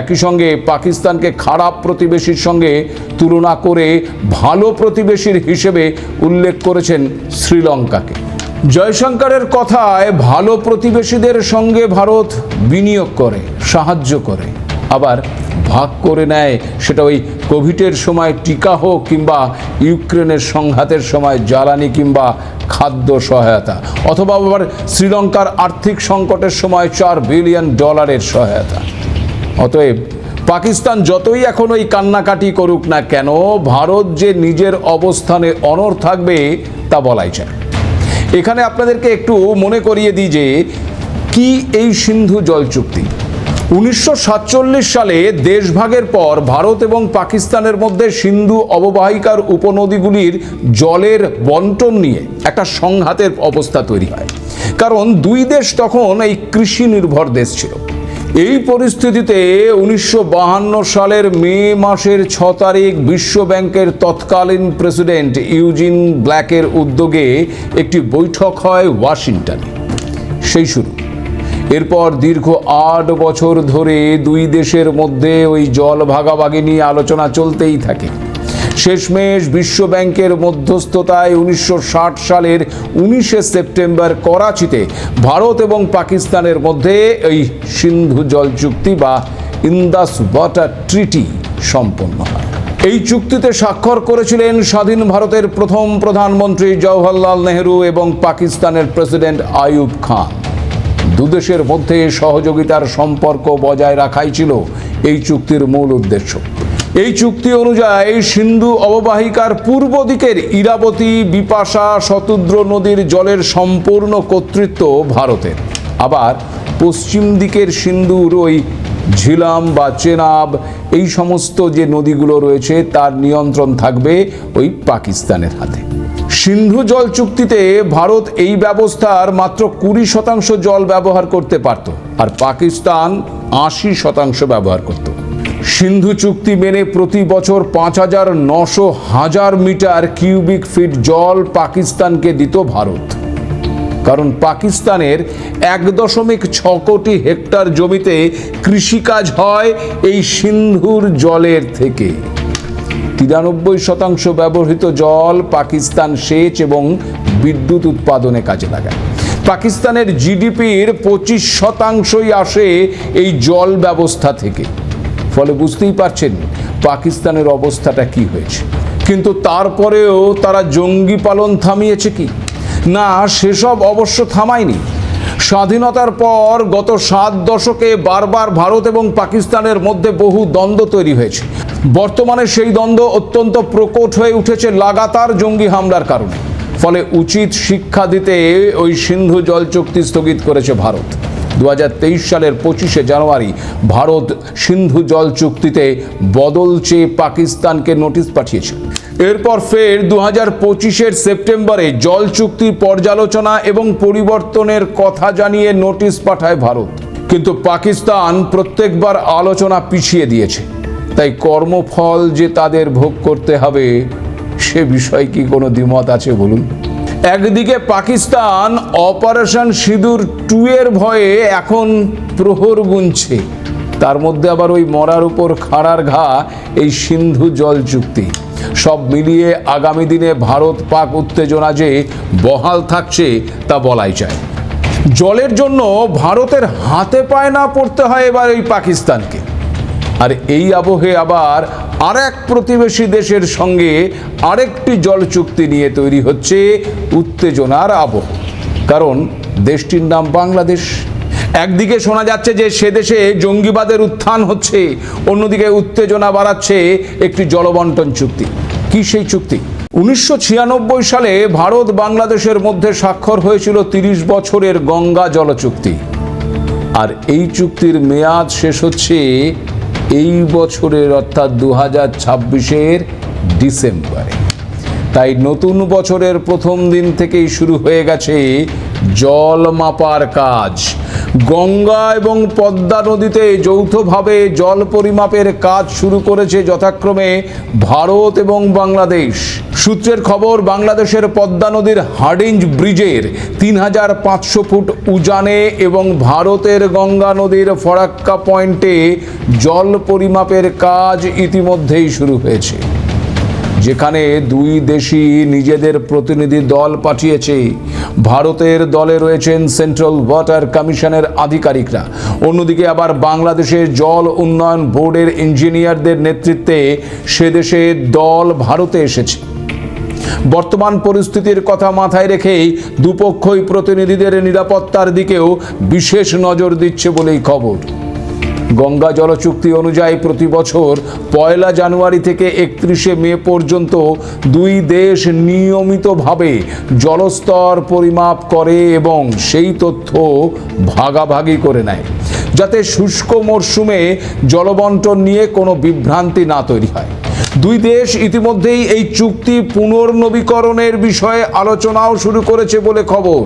একই সঙ্গে পাকিস্তানকে খারাপ প্রতিবেশীর সঙ্গে তুলনা করে ভালো প্রতিবেশীর হিসেবে উল্লেখ করেছেন শ্রীলঙ্কাকে। জয়শঙ্করের কথায় ভালো প্রতিবেশীদের সঙ্গে ভারত বিনিয়োগ করে, সাহায্য করে, আবার ভাগ করে নেয়, সেটা ওই কোভিডের সময় টিকা হোক কিংবা ইউক্রেনের সংঘাতের সময় জ্বালানি কিংবা খাদ্য সহায়তা, অথবা আবার শ্রীলঙ্কার আর্থিক সংকটের সময় চার বিলিয়ন ডলারের সহায়তা। অতএব পাকিস্তান যতই এখন ওই কান্নাকাটি করুক না কেন, ভারত যে নিজের অবস্থানে অনর থাকবে, তা বলাই যায়। এখানে আপনাদেরকে একটু মনে করিয়ে দিই যে, কি এই সিন্ধু জল চুক্তি? উনিশশো সাতচল্লিশ সালে দেশভাগের পর ভারত এবং পাকিস্তানের মধ্যে সিন্ধু অববাহিকার উপনদীগুলির জলের বন্টন নিয়ে একটা সংঘাতের অবস্থা তৈরি হয়। কারণ দুই দেশ তখন এই কৃষি নির্ভর দেশ ছিল। এই পরিস্থিতিতে উনিশশো সালের মে মাসের ছ তারিখ বিশ্ব ব্যাংকের তৎকালীন প্রেসিডেন্ট ইউজিন ব্ল্যাকের উদ্যোগে একটি বৈঠক হয় ওয়াশিংটনে। সেই শুরু। এরপর দীর্ঘ আট বছর ধরে দুই দেশের মধ্যে ওই জল ভাগাভাগি নিয়ে আলোচনা চলতেই থাকে। শেষমেশ বিশ্ব ব্যাংকের মধ্যস্থতায় উনিশশো ষাট সালের উনিশে সেপ্টেম্বর করাচিতে ভারত এবং পাকিস্তানের মধ্যে এই সিন্ধু জল চুক্তি বা ইন্দাস ওয়াটার ট্রিটি সম্পন্ন হয়। এই চুক্তিতে স্বাক্ষর করেছিলেন স্বাধীন ভারতের প্রথম প্রধানমন্ত্রী জওহরলাল নেহরু এবং পাকিস্তানের প্রেসিডেন্ট আয়ুব খান। দুদেশের মধ্যে সহযোগিতার সম্পর্ক বজায় রাখাই ছিল এই চুক্তির মূল উদ্দেশ্য। এই চুক্তি অনুযায়ী সিন্ধু অববাহিকার পূর্ব দিকের ইরাবতী, বিপাশা, শতুদ্র নদীর জলের সম্পূর্ণ কর্তৃত্ব ভারতের। আবার পশ্চিম দিকের সিন্ধুর ওই ঝিলাম বা চেনাব, এই সমস্ত যে নদীগুলো রয়েছে তার নিয়ন্ত্রণ থাকবে ওই পাকিস্তানের হাতে। সিন্ধু জল চুক্তিতে ভারত এই ব্যবস্থার মাত্র কুড়ি শতাংশ জল ব্যবহার করতে পারত আর পাকিস্তান আশি শতাংশ ব্যবহার করত। সিন্ধু চুক্তি মেনে প্রতি বছর পাঁচ হাজার নশো হাজার মিটার কিউবিক ফিট জল পাকিস্তানকে দিত ভারত। কারণ পাকিস্তানের এক দশমিক ছ কোটি হেক্টর জমিতে কৃষিকাজ হয় এই সিন্ধুর জলের থেকে। তিরানব্বই শতাংশ ব্যবহৃত জল পাকিস্তান সেচ এবং বিদ্যুৎ উৎপাদনে কাজে লাগায়। পাকিস্তানের জিডিপির পঁচিশ শতাংশই আসে এই জল ব্যবস্থা থেকে। ফলে বুঝতেই পারছেন পাকিস্তানের অবস্থাটা কি হয়েছে। কিন্তু তারপরেও তারা জঙ্গি পালন থামিয়েছে কি? না, সেসব অবশ্য থামায়নি। স্বাধীনতার পর গত সাত দশকে বারবার ভারত এবং পাকিস্তানের মধ্যে বহু দ্বন্দ্ব তৈরি হয়েছে। বর্তমানে সেই দ্বন্দ্ব অত্যন্ত প্রকট হয়ে উঠেছে লাগাতার জঙ্গি হামলার কারণে। ফলে উচিত শিক্ষা দিতে ওই সিন্ধু জল চুক্তি স্থগিত করেছে ভারত। দু হাজার তেইশ সালের পঁচিশে জানুয়ারি ভারত সিন্ধু জল চুক্তিতে বদল চেয়ে পাকিস্তানকে নোটিশ পাঠিয়েছে। এরপর ফের দু হাজার পঁচিশের সেপ্টেম্বরে জল চুক্তির পর্যালোচনা এবং পরিবর্তনের কথা জানিয়ে নোটিশ পাঠায় ভারত। কিন্তু পাকিস্তান প্রত্যেকবার আলোচনা পিছিয়ে দিয়েছে। তাই কর্মফল যে তাদের ভোগ করতে হবে সে বিষয়ে কি কোনো দ্বিমত আছে বলুন? একদিকে পাকিস্তান, অপারেশন সিঁদুর টু এর ভয়ে এখন প্রহর গুনছে। তার মধ্যে আবার ওই মরার উপর খাড়ার ঘা, এই সিন্ধু জল চুক্তি। সব মিলিয়ে আগামী দিনে ভারত পাক উত্তেজনা যে বহাল থাকছে, তা বলাই যায়। জলের জন্য ভারতের হাতে পায় না পড়তে হয় এবার এই পাকিস্তানকে। আর এই আবহে আবার আরেক প্রতিবেশী দেশের সঙ্গে আরেকটি জল চুক্তি নিয়ে তৈরি হচ্ছে উত্তেজনার আবহ। কারণ দেশটির নাম বাংলাদেশ। একদিকে শোনা যাচ্ছে যে সে দেশে জঙ্গিবাদের উত্থান হচ্ছে, অন্যদিকে উত্তেজনা বাড়াচ্ছে একটি জলবন্টন চুক্তি। কি সেই চুক্তি? উনিশশো ছিয়ানব্বই সালে ভারত বাংলাদেশের মধ্যে স্বাক্ষর হয়েছিল তিরিশ বছরের গঙ্গা জল চুক্তি। আর এই চুক্তির মেয়াদ শেষ হচ্ছে এই বছরের অর্থাৎ দু হাজার ছাব্বিশের ডিসেম্বরে। তাই নতুন বছরের প্রথম দিন থেকেই শুরু হয়ে গেছে জল মাপার কাজ। গঙ্গা এবং পদ্মা নদীতে যৌথভাবে জল পরিমাপের কাজ শুরু করেছে যথাক্রমে ভারত এবং বাংলাদেশ। সূত্রের খবর, বাংলাদেশের পদ্মা নদীর হার্ডিঞ্জ ব্রিজের তিন হাজার পাঁচশো ফুট উজানে এবং ভারতের গঙ্গা নদীর ফরাক্কা পয়েন্টে জল পরিমাপের কাজ ইতিমধ্যেই শুরু হয়েছে। যেখানে দুই দেশই নিজেদের প্রতিনিধি দল পাঠিয়েছে। ভারতের দলে রয়েছেন সেন্ট্রাল ওয়াটার কমিশনের আধিকারিকরা। অন্যদিকে আবার বাংলাদেশের জল উন্নয়ন বোর্ডের ইঞ্জিনিয়ারদের নেতৃত্বে সে দেশে দল ভারতে এসেছে। বর্তমান পরিস্থিতির কথা মাথায় রেখেই দুপক্ষই প্রতিনিধিদের নিরাপত্তার দিকেও বিশেষ নজর দিচ্ছে বলেই খবর। গঙ্গা জল চুক্তি অনুযায়ী প্রতি বছর পয়লা জানুয়ারি থেকে একত্রিশে মে পর্যন্ত দুই দেশ নিয়মিতভাবে জলস্তর পরিমাপ করে এবং সেই তথ্য ভাগাভাগি করে নেয়, যাতে শুষ্ক মরশুমে জলবন্টন নিয়ে কোনো বিভ্রান্তি না তৈরি হয়। দুই দেশ ইতিমধ্যেই এই চুক্তি পুনর্নবীকরণের বিষয়ে আলোচনাও শুরু করেছে বলে খবর।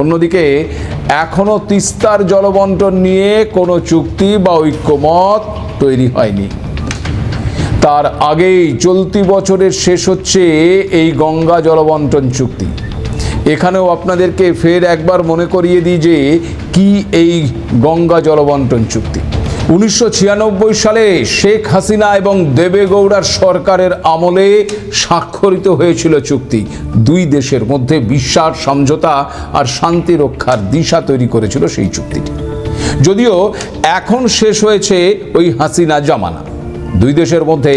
অন্যদিকে, এখনও তিস্তার জলবন্টন নিয়ে কোনো চুক্তি বা ঐক্যমত তৈরি হয়নি। তার আগেই চলতি বছরের শেষ হচ্ছে এই গঙ্গা জলবন্টন চুক্তি। এখানেও আপনাদেরকে ফের একবার মনে করিয়ে দিই যে, কি এই গঙ্গা জলবন্টন চুক্তি? উনিশশো ছিয়ানব্বই সালে শেখ হাসিনা এবং দেবেগৌড়ার সরকারের আমলে স্বাক্ষরিত হয়েছিল চুক্তি। দুই দেশের মধ্যে বিশ্বাস, সমঝোতা আর শান্তি রক্ষার দিশা তৈরি করেছিল সেই চুক্তিটি। যদিও এখন শেষ হয়েছে ওই হাসিনা জামানা। দুই দেশের মধ্যে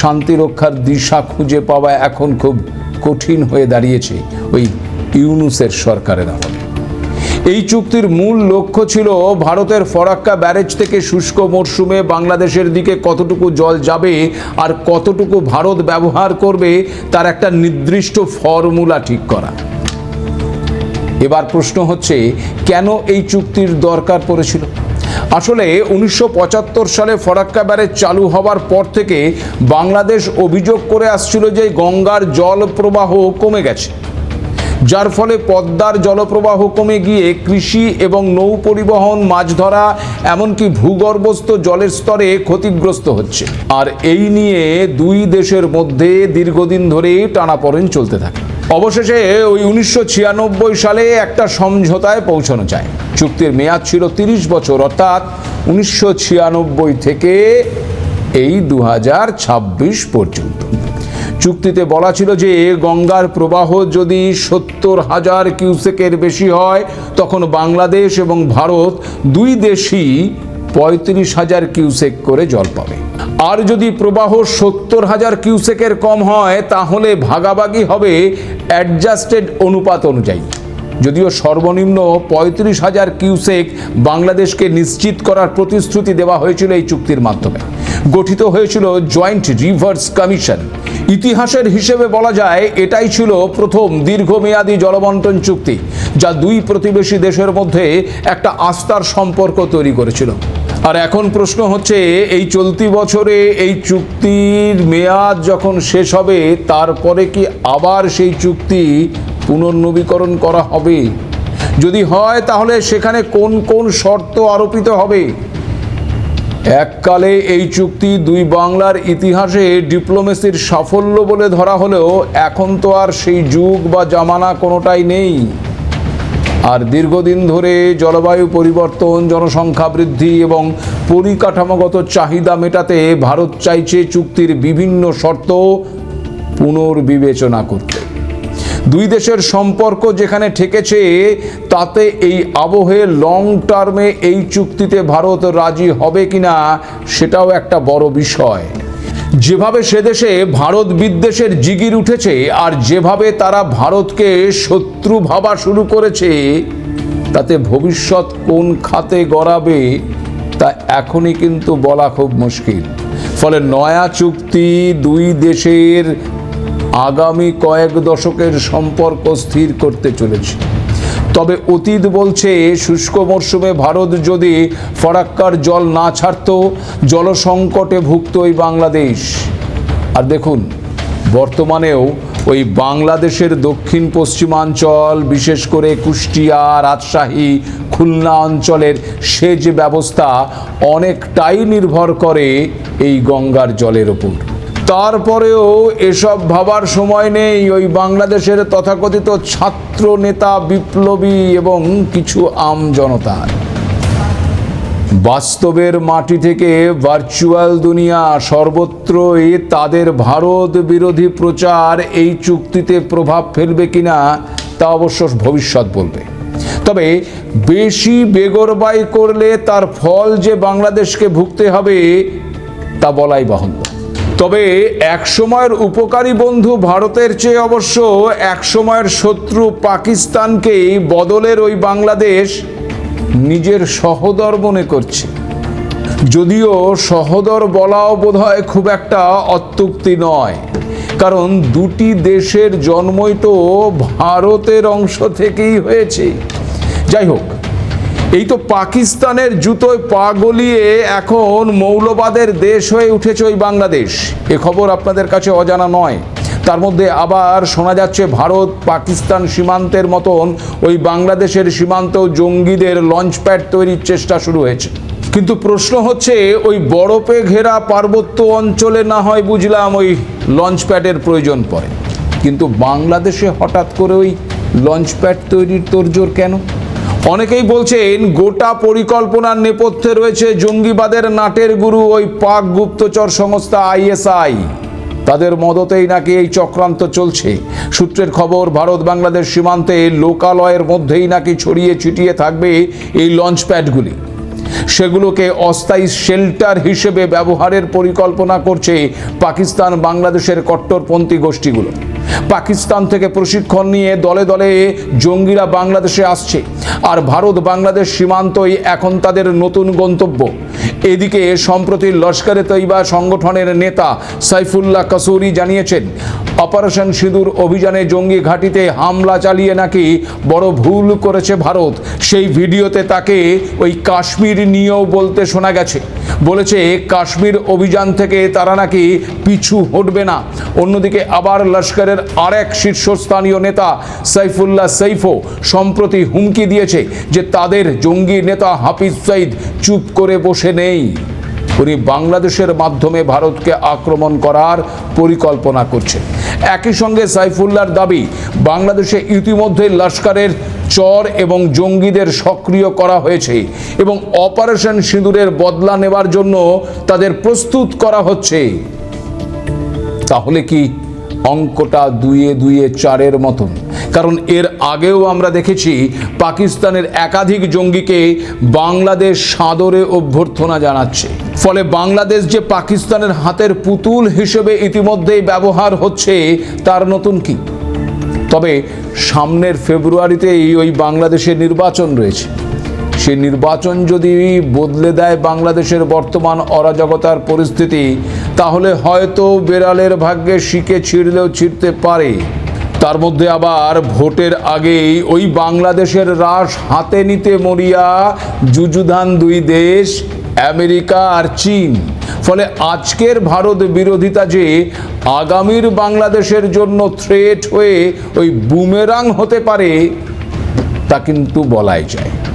শান্তি রক্ষার দিশা খুঁজে পাওয়া এখন খুব কঠিন হয়ে দাঁড়িয়েছে ওই ইউনুসের সরকারের আমলে। এই চুক্তির মূল লক্ষ্য ছিল ভারতের ফরাক্কা ব্যারেজ থেকে শুষ্ক মরশুমে বাংলাদেশের দিকে কতটুকু জল যাবে আর কতটুকু ভারত ব্যবহার করবে তার একটা নির্দিষ্ট ফর্মুলা ঠিক করা। এবার প্রশ্ন হচ্ছে, কেন এই চুক্তির দরকার পড়েছিল? আসলে উনিশশো পঁচাত্তর সালে ফরাক্কা ব্যারেজ চালু হওয়ার পর থেকে বাংলাদেশ অভিযোগ করে আসছিল যে গঙ্গার জল প্রবাহ কমে গেছে। যার ফলে পদ্মার জলপ্রবাহ কমে গিয়ে কৃষি এবং নৌ পরিবহন মাছ ধরা এমনকি ভূগর্ভস্থ জলের স্তরে ক্ষতিগ্রস্ত হচ্ছে। আর এই নিয়ে দুই দেশের মধ্যে দীর্ঘদিন ধরে টানাপড়েন চলতে থাকে। অবশেষে ওই উনিশশো ছিয়ানব্বই সালে একটা সমঝোতায় পৌঁছানো যায়। চুক্তির মেয়াদ ছিল তিরিশ বছর, অর্থাৎ উনিশশো ছিয়ানব্বই থেকে এই দু হাজার ছাব্বিশ পর্যন্ত। চুক্তিতে বলা ছিল যে গঙ্গার প্রবাহ যদি সত্তর হাজার কিউসেকের বেশি হয়, তখন বাংলাদেশ এবং ভারত দুই দেশই পঁয়ত্রিশ হাজার কিউসেক করে জল পাবে। আর যদি প্রবাহ সত্তর হাজার কিউসেকের কম হয়, তাহলে ভাগাভাগি হবে অ্যাডজাস্টেড অনুপাত অনুযায়ী। যদিও সর্বনিম্ন পঁয়ত্রিশ হাজার কিউসেক বাংলাদেশকে নিশ্চিত করার প্রতিশ্রুতি দেওয়া হয়েছিল এই চুক্তির মাধ্যমে। গঠিত হয়েছিল জয়েন্ট রিভার্স কমিশন ইতিহাসের হিসেবে বলা যায়, এটাই ছিল প্রথম দীর্ঘমেয়াদী জলবন্টন চুক্তি, যা দুই প্রতিবেশী দেশের মধ্যে একটা আস্থার সম্পর্ক তৈরি করেছিল। আর এখন প্রশ্ন হচ্ছে, এই চলতি বছরে এই চুক্তির মেয়াদ যখন শেষ হবে, তারপরে কি আবার সেই চুক্তি পুনর্নবীকরণ করা হবে? যদি হয়, তাহলে সেখানে কোন কোন শর্ত আরোপিত হবে? এককালে এই চুক্তি দুই বাংলার ইতিহাসে ডিপ্লোমেসির সাফল্য বলে ধরা হলেও এখন তো আর সেই যুগ বা জামানা কোনোটাই নেই। আর দীর্ঘদিন ধরে জলবায়ু পরিবর্তন, জনসংখ্যা বৃদ্ধি এবং পরিকাঠামোগত চাহিদা মেটাতে ভারত চাইছে চুক্তির বিভিন্ন শর্ত পুনর্বিবেচনা করতে। দুই দেশের সম্পর্ক যেখানে ঠেকেছে, তাতে এই আবহে লং টার্মে এই চুক্তিতে ভারত রাজি হবে কিনা, সেটাও একটা বড় বিষয়। যেভাবে সে দেশে ভারত বিদ্বেষের জিগির উঠেছে, আর যেভাবে তারা ভারতকে শত্রু ভাবা শুরু করেছে, তাতে ভবিষ্যৎ কোন খাতে গড়াবে, তা এখনই কিন্তু বলা খুব মুশকিল। ফলে নয়া চুক্তি দুই দেশের আগামী কয়েক দশকের সম্পর্ক স্থির করতে চলেছে। তবে অতীত বলছে, শুষ্ক মরশুমে ভারত যদি ফরাক্কার জল না ছাড়ত, জলসংকটে ভুগত ওই বাংলাদেশ। আর দেখুন, বর্তমানেও ওই বাংলাদেশের দক্ষিণ পশ্চিমাঞ্চল, বিশেষ করে কুষ্টিয়া, রাজশাহী, খুলনা অঞ্চলের সেচ ব্যবস্থা অনেকটাই নির্ভর করে এই গঙ্গার জলের ওপর। তারপরেও এসব ভাবার সময় নেই। ওই বাংলাদেশের তথাকথিত ছাত্র নেতা বিপ্লবী এবং কিছু আম জনতার বাস্তবের মাটি থেকে ভার্চুয়াল দুনিয়া সর্বত্রই তাদের ভারত বিরোধী প্রচার, এই চুক্তিতে প্রভাব ফেলবে কিনা তা অবশ্য ভবিষ্যৎ বলবে। তবে বেশি বেগরবাই করলে তার ফল যে বাংলাদেশকে ভুগতে হবে, তা বলাই বাহুল্য। তবে একসময়ের উপকারী বন্ধু ভারতের চেয়ে অবশ্য একসময়ের শত্রু পাকিস্তানকেই বদলের ওই বাংলাদেশ নিজের সহদর মনে করছে। যদিও সহদর বলাও বোধহয় খুব একটা অত্যুক্তি নয়, কারণ দুটি দেশের জন্মই তো ভারতের অংশ থেকেই হয়েছে। যাই হোক এই তো পাকিস্তানের জুতোয় পা গলিয়ে এখন মৌলবাদের দেশ হয়ে উঠেছে ওই বাংলাদেশ। এ খবর আপনাদের কাছে অজানা নয়। তার মধ্যে আবার শোনা যাচ্ছে ভারত পাকিস্তান সীমান্তের মতন ওই বাংলাদেশের সীমান্ত জঙ্গিদের লঞ্চপ্যাড তৈরির চেষ্টা শুরু হয়েছে। কিন্তু প্রশ্ন হচ্ছে, ওই বরফে ঘেরা পার্বত্য অঞ্চলে না হয় বুঝলাম ওই লঞ্চপ্যাডের প্রয়োজন পড়ে। কিন্তু বাংলাদেশে হঠাৎ করে ওই লঞ্চপ্যাড তৈরির তোড়জোড় কেন? অনেকেই বলছেন গোটা পরিকল্পনার নেপথ্যে রয়েছে জঙ্গিবাদের নাটের গুরু ওই পাক গুপ্তচর সংস্থা আইএসআই। তাদের মদতেই নাকি এই চক্রান্ত চলছে। সূত্রের খবর, ভারত বাংলাদেশ সীমান্তে লোকালয়ের মধ্যেই নাকি ছড়িয়ে ছিটিয়ে থাকবে এই লঞ্চ প্যাডগুলি সেগুলোকে অস্থায়ী শেল্টার হিসেবে ব্যবহারের পরিকল্পনা করছে পাকিস্তান, বাংলাদেশের কট্টরপন্থী গোষ্ঠীগুলো। পাকিস্তান থেকে প্রশিক্ষণ নিয়ে দলে দলে জঙ্গিরা বাংলাদেশে আসছে। আর ভারত বাংলাদেশ সীমান্তই এখন তাদের নতুন গন্তব্য। এদিকে সম্প্রতি লস্করে তৈবা সংগঠনের নেতা সাইফুল্লাহ কাসুরি জানিয়েছেন, অপারেশন সিঁদুর অভিযানে জঙ্গি ঘাঁটিতে হামলা চালিয়ে নাকি বড় ভুল করেছে ভারত। সেই ভিডিওতে তাকে ওই কাশ্মীর নিয়েও বলতে শোনা গেছে। বলেছে, কাশ্মীর অভিযান থেকে তারা নাকি পিছু হটবে না। অন্যদিকে আবার লস্করের আরেক শীর্ষস্থানীয় নেতা সাইফুল্লাহ সৈফও সম্প্রতি হুমকি দিয়েছে যে তাদের জঙ্গি নেতা হাফিজ সঈদ চুপ করে বসে নেই। উনি বাংলাদেশের মাধ্যমে ভারতকে আক্রমণ করার পরিকল্পনা করছেন। একই সঙ্গে সাইফুল্লাহর দাবি, বাংলাদেশে ইতিমধ্যে লস্করের চর এবং জঙ্গিদের সক্রিয় করা হয়েছে এবং অপারেশন সিঁদুরের বদলা নেবার জন্য তাদের প্রস্তুত করা হচ্ছে। তাহলে কি অঙ্কটা দুইয়ে দুইয়ে চারের মতন? কারণ এর আগেও আমরা দেখেছি পাকিস্তানের একাধিক জঙ্গিকে বাংলাদেশ সাদরে অভ্যর্থনা জানাচ্ছে। ফলে বাংলাদেশ যে পাকিস্তানের হাতের পুতুল হিসেবে ইতিমধ্যেই ব্যবহার হচ্ছে, তার নতুন কি? তবে সামনের ফেব্রুয়ারিতেই ওই বাংলাদেশের নির্বাচন রয়েছে। সে নির্বাচন যদি বদলে দেয় বাংলাদেশের বর্তমান অরাজকতার পরিস্থিতি, তাহলে হয়তো বেড়ালের ভাগ্যে শিকে ছিঁড়লেও ছিঁড়তে পারে। তার মধ্যে আবার ভোটের আগেই ওই বাংলাদেশের রাস হাতে নিতে মরিয়া যুযুধান দুই দেশ, আমেরিকা আর চীন। ফলে আজকের ভারত বিরোধিতা যে আগামীর বাংলাদেশের জন্য থ্রেট হয়ে ওই বুমেরাং হতে পারে, তা কিন্তু বলাই যায়।